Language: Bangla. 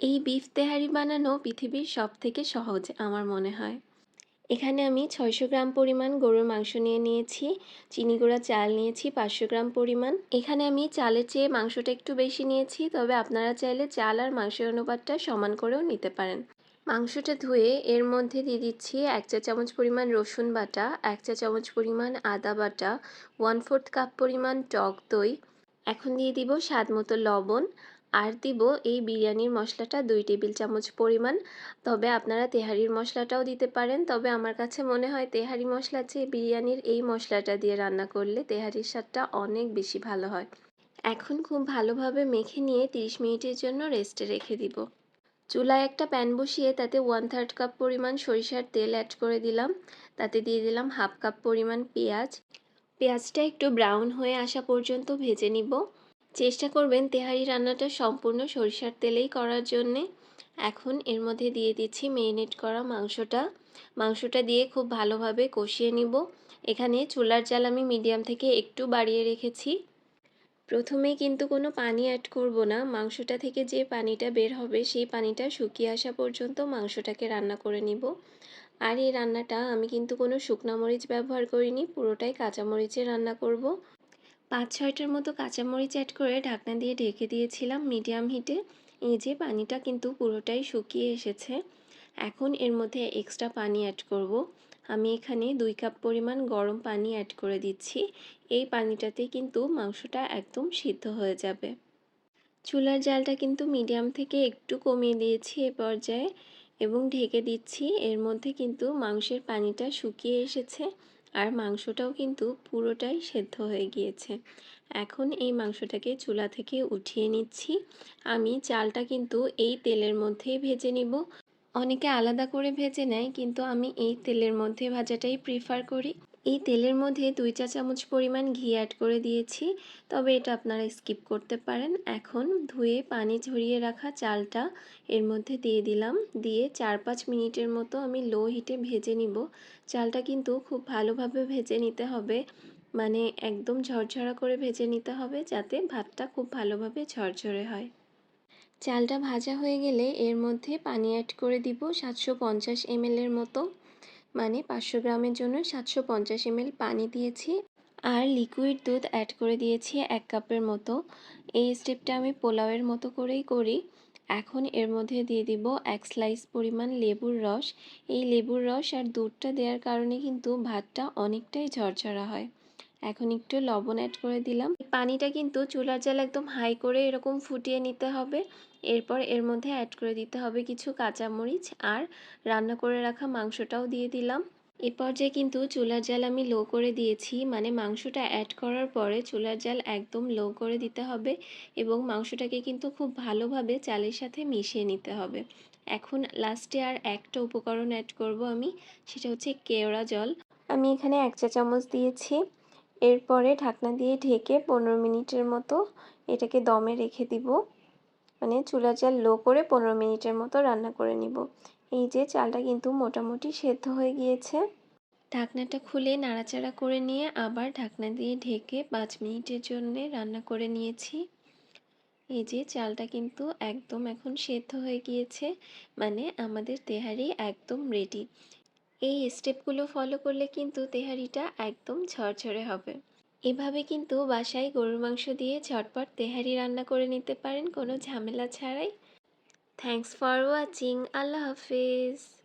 এই বিফ তেহারি বানানো পৃথিবীর সব থেকে সহজ, আমার মনে হয়। এখানে আমি ছয়শো গ্রাম পরিমাণ গরুর মাংস নিয়ে নিয়েছি, চিনি গুঁড়া চাল নিয়েছি, পাঁচশো গ্রাম পরিমাণ। এখানে আমি চালের চেয়ে মাংসটা একটু বেশি নিয়েছি, তবে আপনারা চাইলে চাল আর মাংসের অনুপাতটা সমান করেও নিতে পারেন। মাংসটা ধুয়ে এর মধ্যে দিয়ে দিচ্ছি এক চা চামচ পরিমাণ রসুন বাটা, এক চা চামচ পরিমাণ আদা বাটা ওয়ান ফোর্থ কাপ পরিমাণ টক দই। এখন দিয়ে দিব স্বাদ মতো লবণ আর দিব এই বিরিয়ানির মশলাটা দুই টেবিল চামচ পরিমাণ। তবে আপনারা তেহারির মশলাটাও দিতে পারেন। তবে আমার কাছে মনে হয় তেহারি মশলা চেয়ে বিরিয়ানির এই মশলাটা দিয়ে রান্না করলে তেহারির স্বাদটা অনেক বেশি ভালো হয়। এখন খুব ভালোভাবে মেখে নিয়ে 30 মিনিটের জন্য রেস্টে রেখে দিব। চুলায় একটা প্যান বসিয়ে তাতে ওয়ান থার্ড কাপ পরিমাণ সরিষার তেল অ্যাড করে দিলাম। তাতে দিয়ে দিলাম হাফ কাপ পরিমাণ পেঁয়াজ। পেঁয়াজটা একটু ব্রাউন হয়ে আসা পর্যন্ত ভেজে নিব। চেষ্টা করবেন তেহারি রান্নাটা সম্পূর্ণ সরিষার তেলেই করার জন্যে। এখন এর মধ্যে দিয়ে দিচ্ছি মেরিনেট করা মাংসটা। মাংসটা দিয়ে খুব ভালোভাবে কষিয়ে নিব। এখানে চুলার জাল আমি মিডিয়াম থেকে একটু বাড়িয়ে রেখেছি। প্রথমেই কিন্তু কোনো পানি অ্যাড করব না। মাংসটা থেকে যে পানিটা বের হবে সেই পানিটা শুকিয়ে আসা পর্যন্ত মাংসটাকে রান্না করে নিব। আর এই রান্নাটা আমি কিন্তু কোনো শুকনো মরিচ ব্যবহার করিনি, পুরোটাই কাঁচামরিচে রান্না করব। পাঁচ ছয়টার মতো কাঁচামরিচ অ্যাড করে ঢাকনা দিয়ে ঢেকে দিয়েছিলাম মিডিয়াম হিটে এই যে, পানিটা কিন্তু পুরোটাই শুকিয়ে এসেছে। এখন এর মধ্যে এক্সট্রা পানি অ্যাড করব। আমি এখানে দুই কাপ পরিমাণ গরম পানি অ্যাড করে দিচ্ছি। এই পানিটাতে কিন্তু মাংসটা একদম সিদ্ধ হয়ে যাবে। চুলার জালটা কিন্তু মিডিয়াম থেকে একটু কমিয়ে দিয়েছি এ পর্যায়ে এবং ঢেকে দিচ্ছি। এর মধ্যে কিন্তু মাংসের পানিটা শুকিয়ে এসেছে। আর মাংসটাও কিন্তু পুরোটাই সেদ্ধ হয়ে গিয়েছে। এখন এই মাংসটাকে চুলা থেকে উঠিয়ে নিচ্ছি। আমি চালটা কিন্তু এই তেলের মধ্যেই ভেজে নিব। অনেকে আলাদা করে ভেজে নেয়, কিন্তু আমি এই তেলের মধ্যে ভাজাটাই প্রিফার করি। এই তেলের মধ্যে দুই চা চামচ পরিমাণ ঘি অ্যাড করে দিয়েছি। তবে এটা আপনারা স্কিপ করতে পারেন। এখন ধুয়ে পানি ঝরিয়ে রাখা চালটা এর মধ্যে দিয়ে দিলাম। দিয়ে চার পাঁচ মিনিটের মতো আমি লো হিটে ভেজে নিব। চালটা কিন্তু খুব ভালোভাবে ভেজে নিতে হবে। মানে একদম ঝরঝরা করে ভেজে নিতে হবে যাতে ভাতটা খুব ভালোভাবে ঝরঝরে হয়। চালটা ভাজা হয়ে গেলে এর মধ্যে পানি অ্যাড করে দিব সাতশো পঞ্চাশ এমএলের মতো। মানে পাঁচশো গ্রামের জন্য সাতশো পঞ্চাশ এমএল পানি দিয়েছি আর লিকুইড দুধ অ্যাড করে দিয়েছি এক কাপের মতো। এই স্টেপটা আমি পোলাওয়ের মতো করেই করি। এখন এর মধ্যে দিয়ে দিব এক স্লাইস পরিমাণ লেবুর রস। এই লেবুর রস আর দুধটা দেওয়ার কারণে কিন্তু ভাতটা অনেকটাই ঝরঝরা হয়। এখন একটু লবণ অ্যাড করে দিলাম। পানিটা কিন্তু চুলার জাল একদম হাই করে এরকম ফুটিয়ে নিতে হবে। এরপর এর মধ্যে অ্যাড করে দিতে হবে কিছু কাঁচামরিচ আর রান্না করে রাখা মাংসটাও দিয়ে দিলাম। এ পর্যায়ে কিন্তু চুলার জাল আমি লো করে দিয়েছি। মানে মাংসটা অ্যাড করার পরে চুলার জাল একদম লো করে দিতে হবে এবং মাংসটাকে কিন্তু খুব ভালোভাবে চালের সাথে মিশিয়ে নিতে হবে। এখন লাস্টে আর একটা উপকরণ অ্যাড করব আমি, সেটা হচ্ছে কেওড়া জল। আমি এখানে এক চা চামচ দিয়েছি। এরপরে ঢাকনা দিয়ে ঢেকে পনেরো মিনিটের মতো এটাকে দমে রেখে দিব। মানে চুলা চাল লো করে পনেরো মিনিটের মতো রান্না করে নিব। এই যে চালটা কিন্তু মোটামুটি সেদ্ধ হয়ে গিয়েছে। ঢাকনাটা খুলে নাড়াচাড়া করে নিয়ে আবার ঢাকনা দিয়ে ঢেকে পাঁচ মিনিটের জন্য রান্না করে নিয়েছি। এই যে চালটা কিন্তু একদম এখন সেদ্ধ হয়ে গিয়েছে। মানে আমাদের তেহারি একদম রেডি এই স্টেপগুলো ফলো করলে কিন্তু তেহারিটা একদম ঝরঝরে হবে। এভাবে কিন্তু বাসায় গরুর মাংস দিয়ে ঝটপট তেহারি রান্না করে নিতে পারেন, কোনো ঝামেলা ছাড়াই। থ্যাংকস ফর ওয়াচিং আল্লাহ হাফিজ।